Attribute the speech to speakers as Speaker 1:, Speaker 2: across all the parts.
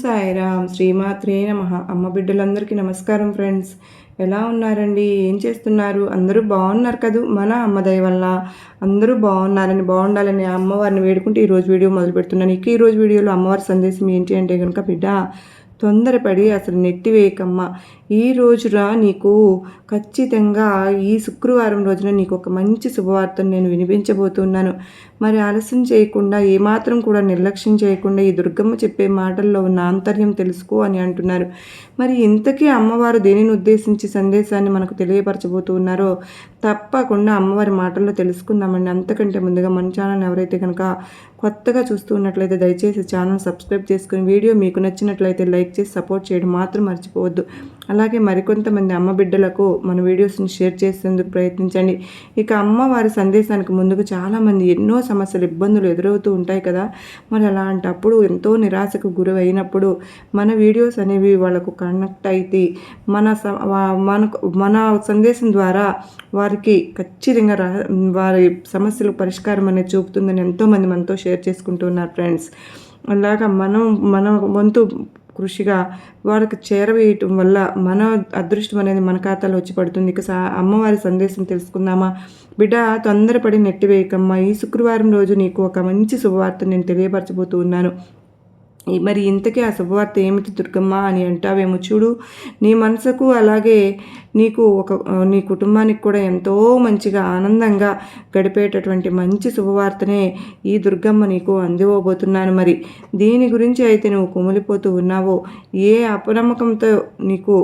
Speaker 1: సాయిరామ్. శ్రీమాత్రే నమ. అమ్మ బిడ్డలందరికీ నమస్కారం ఫ్రెండ్స్. ఎలా ఉన్నారండి? ఏం చేస్తున్నారు? అందరూ బాగున్నారు కదూ? మన అమ్మ దయ వల్ల అందరూ బాగున్నారని బాగుండాలని అమ్మవారిని వేడుకుంటే ఈరోజు వీడియో మొదలు పెడుతున్నాను ఇక ఈరోజు వీడియోలో అమ్మవారి సందేశం ఏంటి అంటే కనుక బిడ్డ తొందరపడి అసలు నెట్టివేయకమ్మా. ఈ రోజున నీకు ఖచ్చితంగా ఈ శుక్రవారం రోజున నీకు ఒక మంచి శుభవార్తను నేను వినిపించబోతున్నాను. మరి ఆలస్యం చేయకుండా ఏమాత్రం కూడా నిర్లక్ష్యం చేయకుండా ఈ దుర్గమ్మ చెప్పే మాటల్లో ఉన్న ఆంతర్యం తెలుసుకో అని అంటున్నారు. మరి ఇంతకీ అమ్మవారు దేనిని ఉద్దేశించి సందేశాన్ని మనకు తెలియపరచబోతున్నారో తప్పకుండా అమ్మవారి మాటల్లో తెలుసుకుందామండి. అంతకంటే ముందుగా మన ఛానల్ ఎవరైతే కనుక కొత్తగా చూస్తూ ఉన్నట్లయితే దయచేసి ఛానల్ సబ్స్క్రైబ్ చేసుకుని వీడియో మీకు నచ్చినట్లయితే లైక్ చేసి సపోర్ట్ చేయడం మాత్రం మర్చిపోవద్దు. అలాగే మరికొంతమంది అమ్మ బిడ్డలకు మన వీడియోస్ని షేర్ చేసేందుకు ప్రయత్నించండి. ఇక అమ్మ వారి సందేశానికి ముందుకు చాలామంది ఎన్నో సమస్యలు ఇబ్బందులు ఎదురవుతూ ఉంటాయి కదా. మరి అలాంటప్పుడు ఎంతో నిరాశకు గురి అయినప్పుడు మన వీడియోస్ అనేవి వాళ్ళకు కనెక్ట్ అయితే మన మనకు మన సందేశం ద్వారా వారికి ఖచ్చితంగా వారి సమస్యలు పరిష్కారం అనేది చూపుతుందని ఎంతోమంది మనతో షేర్ చేసుకుంటున్నారు ఫ్రెండ్స్. అలాగా మనం మన వంతు కృషిగా వారికి చేరవేయటం వల్ల మన అదృష్టం అనేది మన ఖాతాలో వచ్చి పడుతుంది. ఇక అమ్మవారి సందేశం తెలుసుకుందామా? బిడ్డ తొందరపడి నెట్టివేయకమ్మా. ఈ శుక్రవారం రోజు నీకు ఒక మంచి శుభవార్త నేను తెలియపరచబోతూ ఉన్నాను. మరి ఇంతకీ ఆ శుభవార్త ఏమిటి దుర్గమ్మ అని అంటావేమో చూడు. నీ మనసుకు అలాగే నీకు ఒక నీ కుటుంబానికి కూడా ఎంతో మంచిగా ఆనందంగా గడిపేటటువంటి మంచి శుభవార్తనే ఈ దుర్గమ్మ నీకు అందివ్వబోతున్నాను మరి. దీని గురించి అయితే నువ్వు కుమిలిపోతూ ఉన్నావో ఏ అపనమ్మకంతో నీకు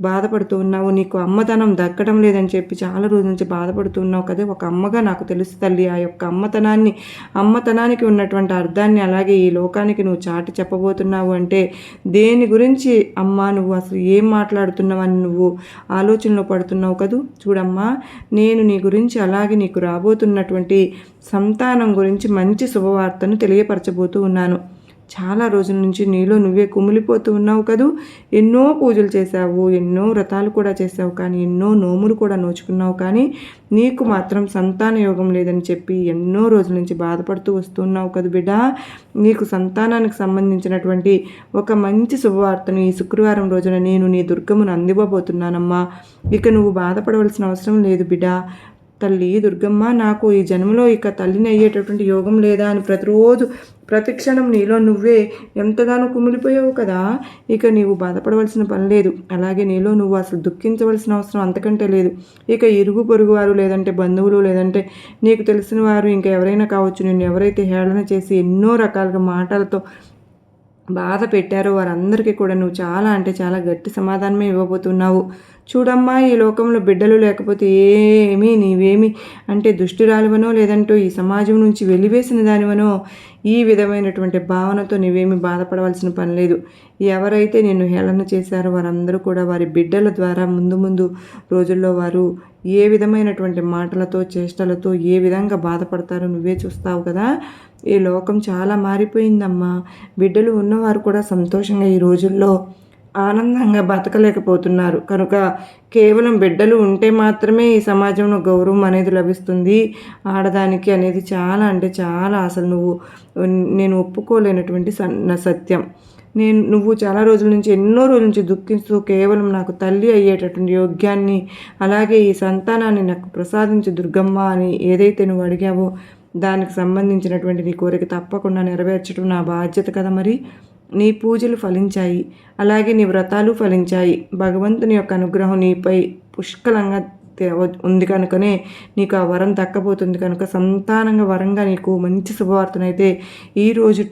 Speaker 1: బాధపడుతూ ఉన్నావు. నీకు అమ్మతనం దక్కడం లేదని చెప్పి చాలా రోజుల నుంచి బాధపడుతూ ఉన్నావు కదా. ఒక అమ్మగా నాకు తెలుసు తల్లి. ఆ యొక్క అమ్మతనాన్ని అమ్మతనానికి ఉన్నటువంటి అర్థాన్ని అలాగే ఈ లోకానికి నువ్వు చాటి చెప్పబోతున్నావు అంటే దేని గురించి అమ్మా నువ్వు అసలు ఏం మాట్లాడుతున్నావని నువ్వు ఆలోచనలో పడుతున్నావు కదూ? చూడమ్మా నేను నీ గురించి అలాగే నీకు రాబోతున్నటువంటి సంతానం గురించి మంచి శుభవార్తను తెలియపరచబోతూ ఉన్నాను. చాలా రోజుల నుంచి నీలో నువ్వే కుమిలిపోతూ ఉన్నావు కదూ. ఎన్నో పూజలు చేశావు ఎన్నో వ్రతాలు కూడా చేసావు కానీ ఎన్నో నోములు కూడా నోచుకున్నావు కానీ నీకు మాత్రం సంతాన యోగం లేదని చెప్పి ఎన్నో రోజుల నుంచి బాధపడుతూ వస్తున్నావు కదా బిడ్డ. నీకు సంతానానికి సంబంధించినటువంటి ఒక మంచి శుభవార్తను ఈ శుక్రవారం రోజున నేను నీ దుర్గమును అందివ్వబోతున్నానమ్మా. ఇక నువ్వు బాధపడవలసిన అవసరం లేదు బిడ్డ. తల్లి దుర్గమ్మ నాకు ఈ జన్మలో ఇక తల్లిని అయ్యేటటువంటి యోగం లేదా అని ప్రతిరోజు ప్రతిక్షణం నీలో నువ్వే ఎంతగానో కుమిలిపోయావు కదా ఇక నీవు బాధపడవలసిన పని లేదు. అలాగే నీలో నువ్వు అసలు దుఃఖించవలసిన అవసరం అంతకంటే లేదు. ఇక ఇరుగు పొరుగు వారు లేదంటే బంధువులు లేదంటే నీకు తెలిసిన వారు ఇంకా ఎవరైనా కావచ్చు నిన్ను ఎవరైతే హేళన చేసి ఎన్నో రకాలుగా మాటలతో బాధ పెట్టారో వారందరికీ కూడా నువ్వు చాలా అంటే చాలా గట్టి సమాధానమే ఇవ్వబోతున్నావు. చూడమ్మా ఈ లోకంలో బిడ్డలు లేకపోతే ఏమీ నీవేమి అంటే దుష్టురాలివనో లేదంటూ ఈ సమాజం నుంచి వెలివేసిన దానివనో ఈ విధమైనటువంటి భావనతో నీవేమి బాధపడవలసిన పని లేదు. ఎవరైతే నిన్ను హేళన చేశారో వారందరూ కూడా వారి బిడ్డల ద్వారా ముందు ముందు రోజుల్లో వారు ఏ విధమైనటువంటి మాటలతో చేష్టలతో ఏ విధంగా బాధపడతారో నువ్వే చూస్తావు కదా. ఈ లోకం చాలా మారిపోయిందమ్మా. బిడ్డలు ఉన్నవారు కూడా సంతోషంగా ఈ రోజుల్లో ఆనందంగా బతకలేకపోతున్నారు. కనుక కేవలం బిడ్డలు ఉంటే మాత్రమే ఈ సమాజంలో గౌరవం అనేది లభిస్తుంది. ఆడదానికి అనేది చాలా అంటే చాలా అసలు నువ్వు నేను ఒప్పుకోలేనటువంటి సత్యం. నేను నువ్వు చాలా రోజుల నుంచి ఎన్నో రోజుల నుంచి దుఃఖిస్తూ కేవలం నాకు తల్లి అయ్యేటటువంటి యోగ్యాన్ని అలాగే ఈ సంతానాన్ని నాకు ప్రసాదించు దుర్గమ్మ అని ఏదైతే నువ్వు అడిగావో దానికి సంబంధించినటువంటి నీ కోరిక తప్పకుండా నెరవేర్చడం నా బాధ్యత కదా మరి? నీ పూజలు ఫలించాయి. అలాగే నీ వ్రతాలు ఫలించాయి. భగవంతుని యొక్క అనుగ్రహం నీపై పుష్కలంగా ఉంది కనుకనే నీకు ఆ వరం దక్కబోతుంది కనుక సంతానంగా వరంగా నీకు మంచి శుభవార్తనైతే ఈ రోజు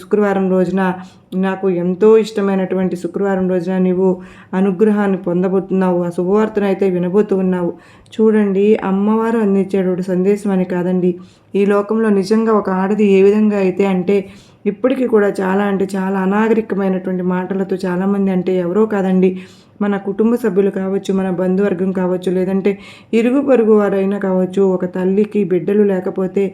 Speaker 1: శుక్రవారం రోజున నాకు ఎంతో ఇష్టమైనటువంటి శుక్రవారం రోజున నీవు అనుగ్రహాన్ని పొందబోతున్నావు. ఆ శుభవార్తను అయితే వినబోతూ ఉన్నావు. చూడండి అమ్మవారు అందించేటువంటి సందేశం అని కాదండి. ఈ లోకంలో నిజంగా ఒక ఆడది ఏ విధంగా అయితే అంటే ఇప్పటికీ కూడా చాలా అంటే చాలా అనాగరికమైనటువంటి మాటలతో చాలామంది అంటే ఎవరో కాదండి మన కుటుంబ సభ్యులు కావచ్చు మన బంధువర్గం కావచ్చు లేదంటే ఇరుగు పొరుగు వారైనా కావచ్చు ఒక తల్లికి బిడ్డలు లేకపోతే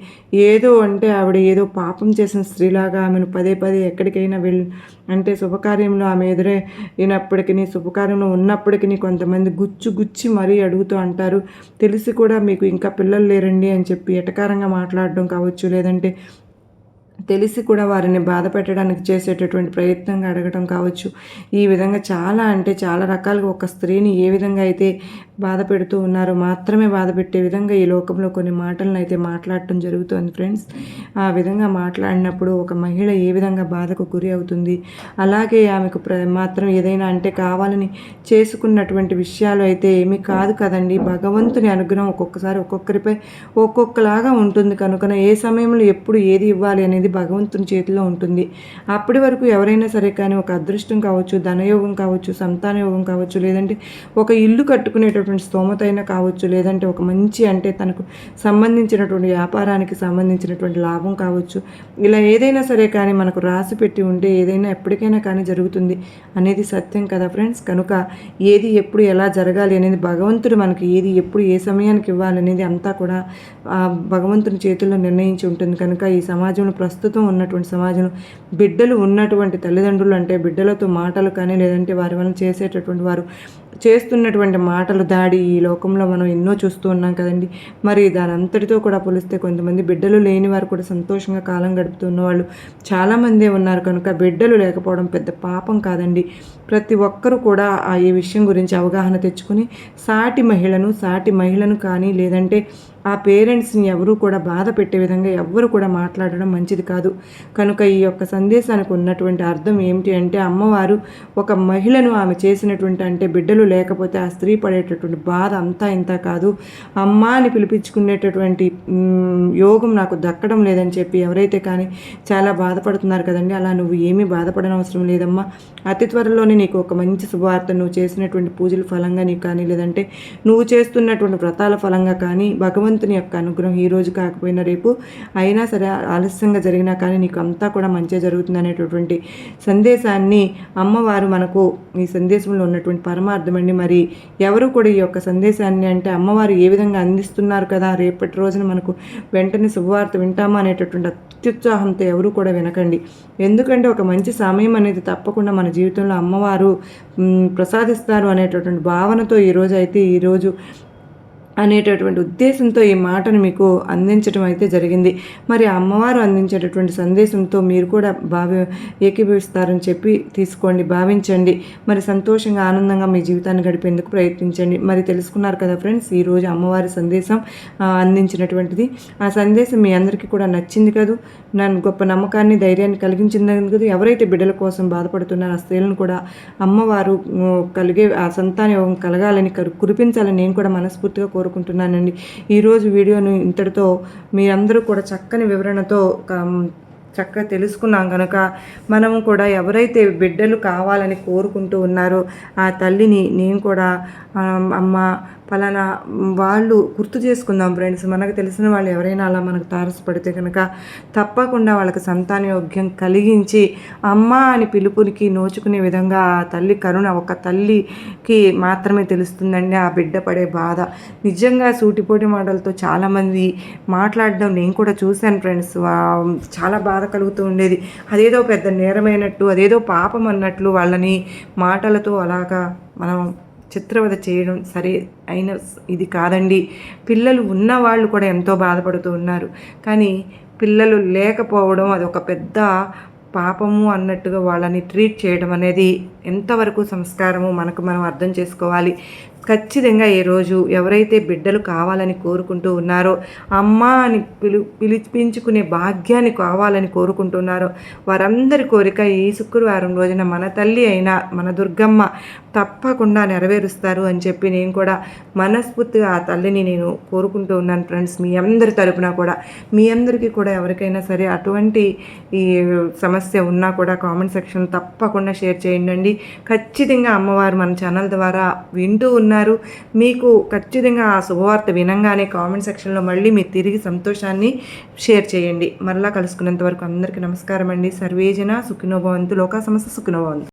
Speaker 1: ఏదో అంటే ఆవిడ ఏదో పాపం చేసిన స్త్రీలాగా ఆమెను పదే పదే ఎక్కడికైనా వెళ్ళి అంటే శుభకార్యంలో ఆమె ఎదురే అయినప్పటికీ శుభకార్యంలో ఉన్నప్పటికీ కొంతమంది గుచ్చు గుచ్చి మరీ అడుగుతూ అంటారు. తెలిసి కూడా మీకు ఇంకా పిల్లలు లేరండి అని చెప్పి ఎటకారంగా మాట్లాడడం కావచ్చు లేదంటే తెలిసి కూడా వారిని బాధ పెట్టడానికి చేసేటటువంటి ప్రయత్నంగా అడగటం కావచ్చు. ఈ విధంగా చాలా అంటే చాలా రకాలుగా ఒక స్త్రీని ఏ విధంగా అయితే బాధ పెడుతూ ఉన్నారో మాత్రమే బాధ పెట్టే విధంగా ఈ లోకంలో కొన్ని మాటలను అయితే మాట్లాడటం జరుగుతుంది ఫ్రెండ్స్. ఆ విధంగా మాట్లాడినప్పుడు ఒక మహిళ ఏ విధంగా బాధకు గురి అవుతుంది? అలాగే ఆమెకు ప్ర మాత్రం ఏదైనా అంటే కావాలని చేసుకున్నటువంటి విషయాలు అయితే ఏమీ కాదు కదండి. భగవంతుని అనుగ్రహం ఒక్కొక్కసారి ఒక్కొక్కరిపై ఒక్కొక్కలాగా ఉంటుంది. కనుక ఏ సమయంలో ఎప్పుడు ఏది ఇవ్వాలి అనేది భగవంతుని చేతిలో ఉంటుంది. అప్పటి వరకు ఎవరైనా సరే కానీ ఒక అదృష్టం కావచ్చు ధనయోగం కావచ్చు సంతాన యోగం కావచ్చు లేదంటే ఒక ఇల్లు కట్టుకునేటటువంటి స్తోమత అయినా కావచ్చు లేదంటే ఒక మంచి అంటే తనకు సంబంధించినటువంటి వ్యాపారానికి సంబంధించినటువంటి లాభం కావచ్చు ఇలా ఏదైనా సరే కానీ మనకు రాసి పెట్టి ఉంటే ఏదైనా ఎప్పటికైనా కానీ జరుగుతుంది అనేది సత్యం కదా ఫ్రెండ్స్. కనుక ఏది ఎప్పుడు ఎలా జరగాలి అనేది భగవంతుడు మనకి ఏది ఎప్పుడు ఏ సమయానికి ఇవ్వాలి అనేది అంతా కూడా భగవంతుని చేతుల్లో నిర్ణయించి ఉంటుంది. కనుక ఈ సమాజంలో ప్రస్తుతం ప్రస్తుతం ఉన్నటువంటి సమాజంలో బిడ్డలు ఉన్నటువంటి తల్లిదండ్రులు అంటే బిడ్డలతో మాటలు కానీ లేదంటే వారి వలన చేసేటటువంటి వారు చేస్తున్నటువంటి మాటలు దాడి ఈ లోకంలో మనం ఎన్నో చూస్తూ ఉన్నాం కదండి. మరి దాని అంతటితో కూడా పోలిస్తే కొంతమంది బిడ్డలు లేని వారు కూడా సంతోషంగా కాలం గడుపుతున్న వాళ్ళు చాలామందే ఉన్నారు. కనుక బిడ్డలు లేకపోవడం పెద్ద పాపం కాదండి. ప్రతి ఒక్కరూ కూడా ఆ ఈ విషయం గురించి అవగాహన తెచ్చుకుని సాటి మహిళను సాటి మహిళను కానీ లేదంటే ఆ పేరెంట్స్ని ఎవరూ కూడా బాధ పెట్టే విధంగా ఎవ్వరు కూడా మాట్లాడడం మంచిది కాదు. కనుక ఈ యొక్క సందేశానికి ఉన్నటువంటి అర్థం ఏమిటి అంటే అమ్మవారు ఒక మహిళను ఆమె చేసినటువంటి అంటే బిడ్డలు లేకపోతే ఆ స్త్రీ పడేటటువంటి బాధ అంతా ఇంత కాదు. అమ్మ అని పిలిపించుకునేటటువంటి యోగం నాకు దక్కడం లేదని చెప్పి ఎవరైతే కానీ చాలా బాధపడుతున్నారు కదండి అలా నువ్వు ఏమీ బాధపడనవసరం లేదమ్మా. అతి త్వరలోనే నీకు ఒక మంచి శుభవార్త నువ్వు చేసినటువంటి పూజల ఫలంగా నీకు కానీ లేదంటే నువ్వు చేస్తున్నటువంటి వ్రతాల ఫలంగా కానీ భగవంతుని యొక్క అనుగ్రహం ఈ రోజు కాకపోయినా రేపు అయినా సరే ఆలస్యంగా జరిగినా కానీ నీకు అంతా కూడా మంచిగా జరుగుతుంది అనేటటువంటి సందేశాన్ని అమ్మవారు మనకు ఈ సందేశంలో ఉన్నటువంటి పరమార్థం అండి మరి ఎవరు కూడా ఈ యొక్క సందేశాన్ని అంటే అమ్మవారు ఏ విధంగా అందిస్తున్నారు కదా రేపటి రోజున మనకు వెంటనే శుభవార్త వింటామా అనేటటువంటి అత్యుత్సాహంతో ఎవరు కూడా వినకండి. ఎందుకంటే ఒక మంచి సమయం అనేది తప్పకుండా మన జీవితంలో అమ్మవారు ప్రసాదిస్తారు అనేటటువంటి భావనతో ఈరోజు అయితే ఈరోజు అనేటటువంటి ఉద్దేశంతో ఈ మాటను మీకు అందించడం అయితే జరిగింది. మరి అమ్మవారు అందించేటటువంటి సందేశంతో మీరు కూడా భావి ఏకీభవిస్తారని చెప్పి తీసుకోండి భావించండి. మరి సంతోషంగా ఆనందంగా మీ జీవితాన్ని గడిపేందుకు ప్రయత్నించండి. మరి తెలుసుకున్నారు కదా ఫ్రెండ్స్ ఈరోజు అమ్మవారి సందేశం అందించినటువంటిది. ఆ సందేశం మీ అందరికీ కూడా నచ్చింది కదా? నన్ను గొప్ప నమ్మకాన్ని ధైర్యాన్ని కలిగించింది ఎవరైతే బిడ్డల కోసం బాధపడుతున్నారో ఆ స్త్రీలను కూడా అమ్మవారు కలిగే ఆ సంతానం కలగాలని కురిపించాలని నేను కూడా మనస్ఫూర్తిగా కోరుకుంటున్నానండి. ఈరోజు వీడియోను ఇంతటితో మీరందరూ కూడా చక్కని వివరణతో చక్కగా తెలుసుకున్నాం కనుక మనము కూడా ఎవరైతే బిడ్డలు కావాలని కోరుకుంటూ ఉన్నారో ఆ తల్లిని నేను కూడా అమ్మ పలానా వాళ్ళు గుర్తు చేసుకుందాం ఫ్రెండ్స్. మనకు తెలిసిన వాళ్ళు ఎవరైనా అలా మనకు తారసపడితే కనుక తప్పకుండా వాళ్ళకి సంతానయోగ్యం కలిగించి అమ్మ అని పిలుపునికి నోచుకునే విధంగా ఆ తల్లి కరుణ ఒక తల్లికి మాత్రమే తెలుస్తుందండి. ఆ బిడ్డ పడే బాధ. నిజంగా సూటిపోటి మాటలతో చాలామంది మాట్లాడడం నేను కూడా చూశాను ఫ్రెండ్స్. చాలా బాధ కలుగుతూ ఉండేది. అదేదో పెద్ద నేరమైనట్టు అదేదో పాపం అన్నట్లు వాళ్ళని మాటలతో అలాగా మనం చిత్రవద చేయడం సరే అయిన ఇది కాదండి. పిల్లలు ఉన్నవాళ్ళు కూడా ఎంతో బాధపడుతూ ఉన్నారు. కానీ పిల్లలు లేకపోవడం అది ఒక పెద్ద పాపము అన్నట్టుగా వాళ్ళని ట్రీట్ చేయడం అనేది ఎంతవరకు సంస్కారము మనకు మనం అర్థం చేసుకోవాలి. ఖచ్చితంగా ఈరోజు ఎవరైతే బిడ్డలు కావాలని కోరుకుంటూ ఉన్నారో అమ్మ అని పిలు పిలిపించుకునే భాగ్యాన్ని కావాలని కోరుకుంటున్నారో వారందరి కోరిక ఈ శుక్రవారం రోజున మన తల్లి అయిన మన దుర్గమ్మ తప్పకుండా నెరవేరుస్తారు అని చెప్పి నేను కూడా మనస్ఫూర్తిగా ఆ తల్లిని నేను కోరుకుంటూ ఉన్నాను ఫ్రెండ్స్. మీ అందరి తరపున కూడా మీ అందరికీ కూడా ఎవరికైనా సరే అటువంటి ఈ సమస్య ఉన్నా కూడా కామెంట్ సెక్షన్ తప్పకుండా షేర్ చేయండి. ఖచ్చితంగా అమ్మవారు మన ఛానల్ ద్వారా వింటూ ఉన్నారు. మీకు ఖచ్చితంగా ఆ శుభవార్త వినంగానే కామెంట్ సెక్షన్లో మళ్ళీ మీ తిరిగి సంతోషాన్ని షేర్ చేయండి. మరలా కలుసుకున్నంత వరకు అందరికీ నమస్కారం అండి సర్వేజన సుఖినోభవంతు లోకా సమస్య సుఖినోభవంతు